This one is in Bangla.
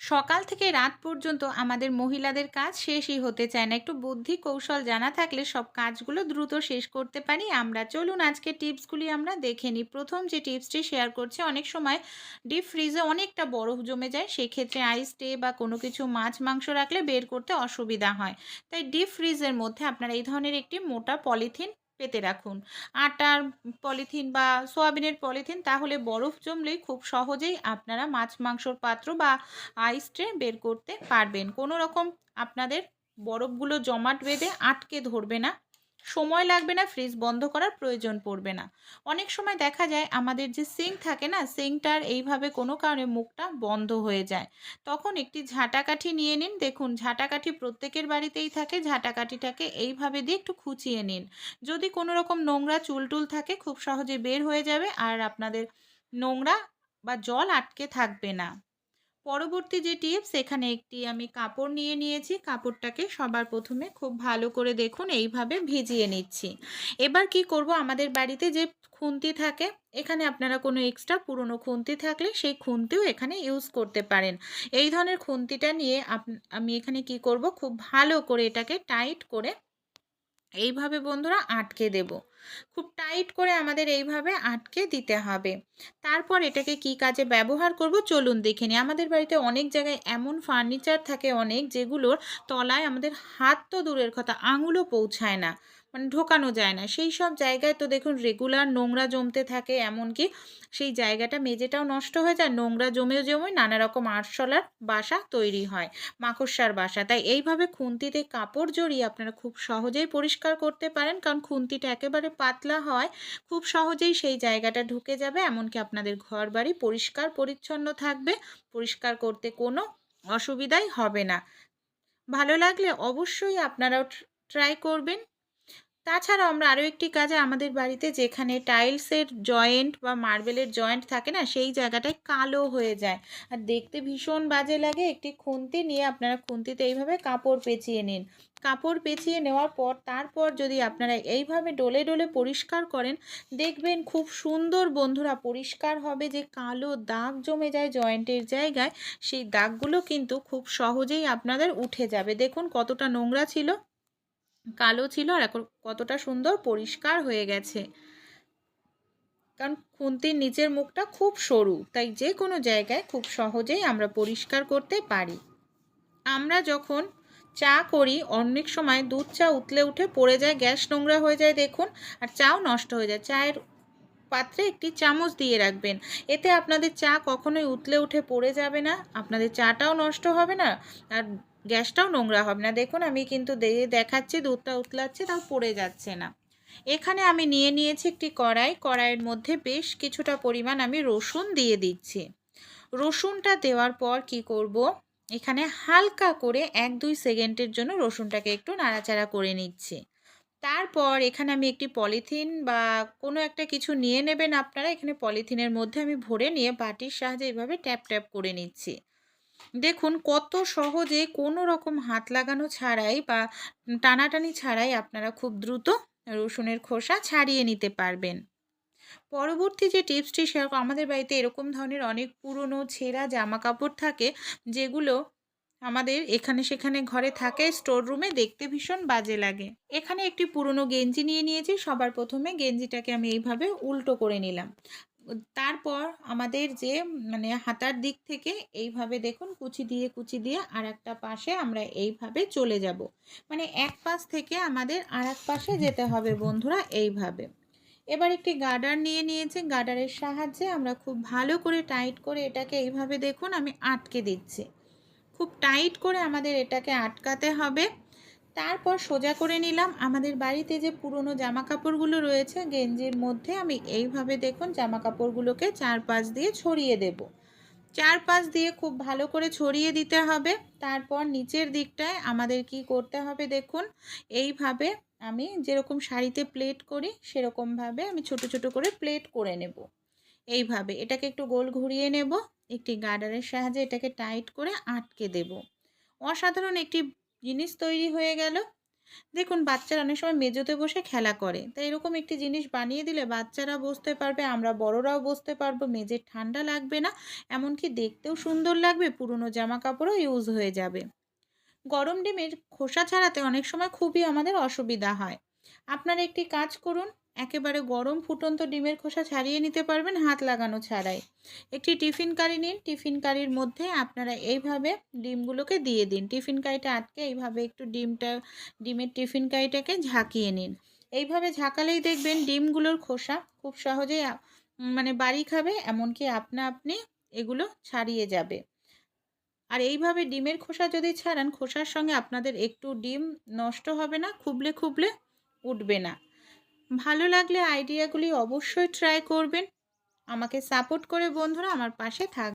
সকাল থেকে রাত পর্যন্ত আমাদের মহিলাদের কাজ শেষই হতে চায় না। একটু বুদ্ধি কৌশল জানা থাকলে সব কাজগুলো দ্রুত শেষ করতে পারি। আমরা চলুন আজকে টিপসগুলি আমরা দেখে নিই। প্রথম যে টিপসটি শেয়ার করছি, অনেক সময় ডিপ ফ্রিজে অনেকটা বরফ জমে যায়। সেক্ষেত্রে আইস টে বা কোনো কিছু মাছ, মাংস রাখলে বের করতে অসুবিধা হয়। তাই ডিপ ফ্রিজের মধ্যে আপনারা এই ধরনের একটি মোটা পলিথিন পেতে রাখুন। আটার পলিথিন বা সোয়াবিনের পলিথিন তাহলে বরফ জমলেই খুব সহজেই আপনারা মাছ, মাংসর পাত্র বা আইস ট্রে বের করতে পারবেন। কোনো রকম আপনাদের বরফগুলো জমাট বেঁধে আটকে ধরবে না। সময় লাগবে না ফ্রিজ বন্ধ করার প্রয়োজন পড়বে না। অনেক সময় দেখা যায় আমাদের যে সিঙ্ক থাকে না সিঙ্কটার এইভাবে কোনো কারণে মুখটা বন্ধ হয়ে যায়। তখন একটি ঝাঁটাকাঠি নিয়ে নিন, দেখুন ঝাঁটাকাঠি প্রত্যেকের বাড়িতেই থাকে, ঝাঁটাকাঠিটাকে এইভাবে দিয়ে একটু খুঁচিয়ে নিন। যদি কোনো রকম নোংরা চুলটুল থাকে, খুব সহজে বের হয়ে যাবে আর আপনাদের নোংরা বা জল আটকে থাকবে না। পরবর্তী যে টিপস, এখানে একটি আমি কাপড় নিয়ে নিয়েছি। কাপড়টাকে সবার প্রথমে খুব ভালো করে দেখুন, এইভাবে ভিজিয়ে নিচ্ছি। এবার কি করব? আমাদের বাড়িতে যে খুন্তি থাকে, এখানে আপনারা কোনো এক্সট্রা পুরনো খুন্তি থাকলে সেই খুন্তিও এখানে ইউজ করতে পারেন। এই ধরনের খুন্তিটা নিয়ে আমি এখানে কি করব? খুব ভালো করে এটাকে টাইট করে, এইভাবে বন্ধুরা আটকে দেব। খুব টাইট করে আমাদের এইভাবে আটকে দিতে হবে। তারপর এটাকে কি কাজে ব্যবহার করব? চলুন দেখে নিই। আমাদের বাড়িতে অনেক জায়গায় এমন ফার্নিচার থাকে অনেক যেগুলোর তলায় আমাদের হাত তো দূরের কথা, আঙুলও পৌঁছায় না। মানে ঢোকানো যায় না। সেই সব জায়গায় তো দেখুন রেগুলার নোংরা জমতে থাকে এমনকি সেই জায়গাটা মেঝেটাও নষ্ট হয়ে যায়, নোংরা জমেও জমে নানা রকম আরশলার বাসা তৈরি হয়, মাকড়সার বাসা। তাই এইভাবে খুন্তিতে কাপড় জড়িয়ে আপনারা খুব সহজেই পরিষ্কার করতে পারেন কারণ খুন্তিটা একেবারে পাতলা হয়, খুব সহজেই সেই জায়গাটা ঢুকে যাবে এমনকি আপনাদের ঘর বাড়ি পরিষ্কার পরিচ্ছন্ন থাকবে, পরিষ্কার করতে কোনো অসুবিধাই হবে না। ভালো লাগলে অবশ্যই আপনারাও ট্রাই করবেন। তাছাড়াও আমরা আরও একটি কাজে আমাদের বাড়িতে যেখানে টাইলসের জয়েন্ট বা মার্বেলের জয়েন্ট থাকে না, সেই জায়গাটায় কালো হয়ে যায়। আর দেখতে ভীষণ বাজে লাগে, একটি খুন্তি নিয়ে আপনারা খুন্তিতে এইভাবে কাপড় পেঁচিয়ে নিন। কাপড় পেঁচিয়ে নেওয়ার পর, তারপর যদি আপনারা এইভাবে ডলে ডলে পরিষ্কার করেন, দেখবেন খুব সুন্দর বন্ধুরা পরিষ্কার হবে যে কালো দাগ জমে যায় জয়েন্টের জায়গায়, সেই দাগগুলো কিন্তু খুব সহজেই আপনাদের উঠে যাবে। দেখুন কতটা নোংরা ছিল। কালো ছিল আর এখন কতটা সুন্দর পরিষ্কার হয়ে গেছে। কারণ খুন্তির নিচের মুখটা খুব সরু, তাই যে কোনো জায়গায় খুব সহজেই আমরা পরিষ্কার করতে পারি। আমরা যখন চা করি, অনেক সময় দুধ চা উতলে উঠে পড়ে যায়, গ্যাস নোংরা হয়ে যায় দেখুন, আর চাও নষ্ট হয়ে যায়। চায়ের পাত্রে একটি চামচ দিয়ে রাখবেন। এতে আপনাদের চা কখনোই উতলে উঠে পড়ে যাবে না, আপনাদের চাটাও নষ্ট হবে না, আর গ্যাসটাও নোংরা হবে না। দেখুন, আমি কিন্তু দেখাচ্ছি, দুধটা উতলাচ্ছে, তাও পড়ে যাচ্ছে না। এখানে আমি নিয়ে নিয়েছি একটি কড়াই। কড়াইয়ের মধ্যে বেশ কিছুটা পরিমাণ আমি রসুন দিয়ে দিচ্ছি। রসুনটা দেওয়ার পর কি করব? এখানে হালকা করে এক দুই সেকেন্ডের জন্য রসুনটাকে একটু নাড়াচাড়া করে নিচ্ছি। তারপর এখানে আমি একটি পলিথিন বা কোনো একটা কিছু নিয়ে নেবেন আপনারা। এখানে পলিথিনের মধ্যে আমি ভরে নিয়ে বাটির সাহায্যে এইভাবে ট্যাপ ট্যাপ করে নিচ্ছি। দেখুন, কত সহজে কোনো রকম হাত লাগানো ছাড়াই বা টানাটানি ছাড়াই আপনারা খুব দ্রুত রসুনের খোসা ছাড়িয়ে নিতে পারবেন। পরবর্তী যে টিপসটি শেয়ার আমাদের বাড়িতে এরকম ধরনের অনেক পুরনো ছেঁড়া জামা কাপড় থাকে, যেগুলো আমাদের এখানে সেখানে ঘরে থাকে, স্টোর রুমে দেখতে ভীষণ বাজে লাগে। এখানে একটি পুরনো গেঞ্জি নিয়ে নিয়েছি, সবার প্রথমে গেঞ্জিটাকে আমি এইভাবে উল্টো করে নিলাম। তারপর আমাদের যে মানে হাতার দিক থেকে এইভাবে দেখুন, কুচি দিয়ে কুচি দিয়ে আর একটা পাশে আমরা এইভাবে চলে যাব। মানে এক পাশ থেকে আমাদের আর এক পাশে যেতে হবে বন্ধুরা, এইভাবে। এবার একটি গার্ডার নিয়ে নিয়েছি। গার্ডারের সাহায্যে আমরা খুব ভালো করে, টাইট করে এটাকে এইভাবে দেখুন, আমি আটকে দিচ্ছি। খুব টাইট করে আমাদের এটাকে আটকাতে হবে। তারপর সোজা করে নিলাম। আমাদের বাড়িতে যে পুরনো জামা কাপড়গুলো রয়েছে, গেঞ্জির মধ্যে আমি এইভাবে দেখুন জামা কাপড়গুলোকে চার চারপাশ দিয়ে ছড়িয়ে দেব। চার চারপাশ দিয়ে খুব ভালো করে ছড়িয়ে দিতে হবে। তারপর নিচের দিকটায় আমাদের কি করতে হবে দেখুন, এইভাবে আমি যেরকম শাড়িতে প্লেট করি, সেরকমভাবে আমি ছোট ছোট করে প্লেট করে নেব। এইভাবে এটাকে একটু গোল ঘুরিয়ে নেব। একটি গার্ডারের সাহায্যে এটাকে টাইট করে আটকে দেব। অসাধারণ একটি জিনিস তৈরি হয়ে গেল। দেখুন, বাচ্চারা অনেক সময় মেঝোতে বসে খেলা করে। তাই এরকম একটি জিনিস বানিয়ে দিলে বাচ্চারা বসতে পারবে, আমরা বড়রাও বসতে পারব মেজের ঠান্ডা লাগবে না। এমনকি দেখতেও সুন্দর লাগবে, পুরনো জামা কাপড়ও ইউজ হয়ে যাবে। গরম ডিমের খোসা ছাড়াতে অনেক সময় খুবই আমাদের অসুবিধা হয়। আপনারা একটি কাজ করুন একেবারে গরম ফুটন্ত ডিমের খোসা ছাড়িয়ে নিতে পারবেন হাত লাগানো ছাড়াই। একটি টিফিন কারি নিন টিফিন কারির মধ্যে আপনারা এইভাবে ডিমগুলোকে দিয়ে দিন। টিফিন কারিটা আটকে এইভাবে একটু ডিমটা, ডিমের টিফিন কারিটাকে ঝাঁকিয়ে নিন। এইভাবে ঝাঁকালেই দেখবেন ডিমগুলোর খোসা খুব সহজেই মানে বাড়ি খাবে, এমনকি আপনা আপনি এগুলো ছাড়িয়ে যাবে। আর এইভাবে ডিমের খোসা যদি ছাড়ান, খোসার সঙ্গে আপনাদের একটু ডিম নষ্ট হবে না, খুবলে খুবলে উঠবে না। ভালো লাগলে আইডিয়াগুলি অবশ্যই ট্রাই করবেন। আমাকে সাপোর্ট করে বন্ধুরা আমার পাশে থাক